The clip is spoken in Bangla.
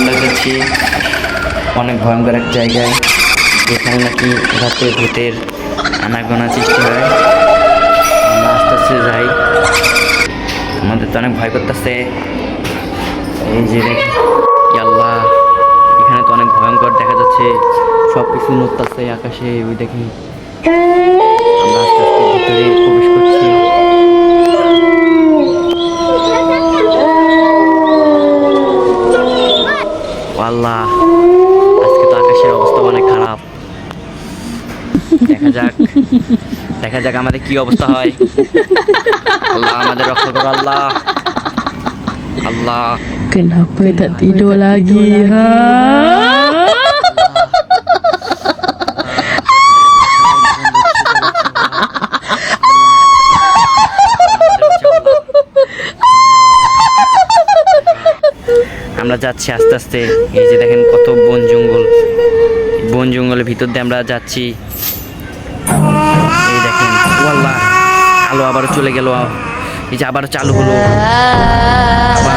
আমরা যাচ্ছি অনেক ভয়ঙ্কর এক জায়গায় এখানে নাকি রাতে ভূতের আনাগোনা সৃষ্টি হয়। আমরা আস্তে আস্তে যাই। আমাদের তো অনেক ভয় করতেছে। এই যে আল্লাহ, এখানে তো অনেক ভয়ঙ্কর দেখা যাচ্ছে। সব কিছু নড়তেছে আকাশে, ওই দেখি আমরা আস্তে আস্তে ভিতরে প্রবেশ আল্লাহ, আজকে তো আকাশের অবস্থা অনেক খারাপ। দেখা যাক দেখা যাক আমাদের কি অবস্থা হয়। আল্লাহ আমাদের রক্ষা করো, আল্লাহ। আল্লাহ। Kenapa tak tidur lagi ha? আমরা যাচ্ছি আস্তে আস্তে। এই যে দেখেন কত বন জঙ্গল। বন জঙ্গলের ভিতর দিয়ে আমরা যাচ্ছি। এই দেখেন আলো আবার চলে গেল। এই যে আবার চালু হলো। আবার